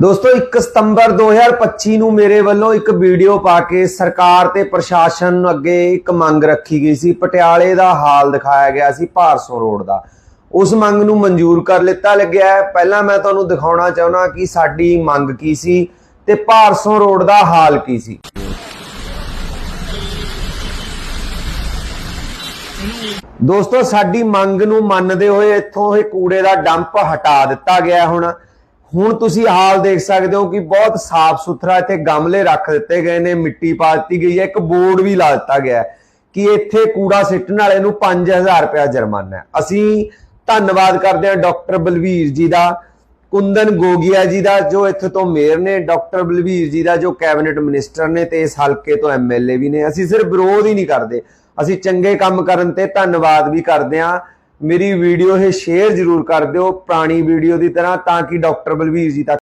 ਦੋਸਤੋ 1 ਸਤੰਬਰ 2025 ਨੂੰ ਮੇਰੇ ਵੱਲੋਂ ਇੱਕ ਵੀਡੀਓ ਪਾ ਕੇ ਸਰਕਾਰ ਤੇ ਪ੍ਰਸ਼ਾਸਨ ਅੱਗੇ ਇੱਕ ਮੰਗ ਰੱਖੀ ਗਈ ਸੀ। ਪਟਿਆਲੇ ਦਾ ਹਾਲ ਦਿਖਾਇਆ ਗਿਆ ਸੀ ਭਾਰਸੋਂ ਰੋਡ ਦਾ। ਉਸ ਮੰਗ ਨੂੰ ਮਨਜ਼ੂਰ ਕਰ ਲਿੱਤਾ ਲੱਗਿਆ ਪਹਿਲਾਂ ਮੈਂ ਤੁਹਾਨੂੰ ਦਿਖਾਉਣਾ ਚਾਹੁੰਦਾ ਕਿ ਸਾਡੀ ਮੰਗ ਕੀ ਸੀ ਤੇ ਭਾਰਸੋਂ ਰੋਡ ਦਾ ਹਾਲ ਕੀ ਸੀ। ਦੋਸਤੋ, ਸਾਡੀ ਮੰਗ ਨੂੰ ਮੰਨਦੇ ਹੋਏ ਇੱਥੋਂ ਇਹ ਕੂੜੇ ਦਾ ਡੰਪ ਹਟਾ ਦਿੱਤਾ ਗਿਆ ਹੁਣ। ਹੁਣ ਤੁਸੀਂ ਹਾਲ ਦੇਖ ਸਕਦੇ ਹੋ ਕਿ ਬਹੁਤ ਸਾਫ਼ ਸੁਥਰਾ ਇੱਥੇ ਗਮਲੇ ਰੱਖ ਦਿੱਤੇ ਗਏ ਨੇ, ਮਿੱਟੀ ਪਾ ਦਿੱਤੀ ਗਈ ਹੈ, ਇੱਕ ਬੋਰਡ ਵੀ ਲਾ ਦਿੱਤਾ ਗਿਆ ਕਿ ਇੱਥੇ ਕੂੜਾ ਸਿੱਟਣ ਵਾਲੇ ਨੂੰ 5000 ਰੁਪਇਆ ਜੁਰਮਾਨਾ ਹੈ। ਅਸੀਂ ਧੰਨਵਾਦ ਕਰਦੇ ਹਾਂ ਡਾਕਟਰ ਬਲਵੀਰ ਜੀ ਦਾ, ਕੁੰਦਨ ਗੋਗਿਆ ਜੀ ਦਾ, ਜੋ ਇੱਥੇ ਤੋਂ ਮੇਅਰ ਨੇ, ਡਾਕਟਰ ਬਲਵੀਰ ਜੀ ਦਾ, ਜੋ ਕੈਬਨਿਟ ਮਿਨਿਸਟਰ ਨੇ ਤੇ ਇਸ ਹਲਕੇ ਤੋਂ ਐਮਐਲਏ ਵੀ ਨੇ। ਅਸੀਂ ਸਿਰਫ ਵਿਰੋਧ ਹੀ ਨਹੀਂ ਕਰਦੇ। ਅਸੀਂ ਚੰਗੇ ਕੰਮ ਕਰਨ ਤੇ ਧੰਨਵਾਦ ਵੀ ਕਰਦੇ ਹਾਂ। ਮੇਰੀ ਵੀਡੀਓ ਇਹ ਸ਼ੇਅਰ ਜ਼ਰੂਰ ਕਰ ਦਿਓ ਪੁਰਾਣੀ ਵੀਡੀਓ ਦੀ ਤਰ੍ਹਾਂ ਤਾਂ ਕਿ ਡਾਕਟਰ ਬਲਵੀਰ ਜੀ ਤੱਕ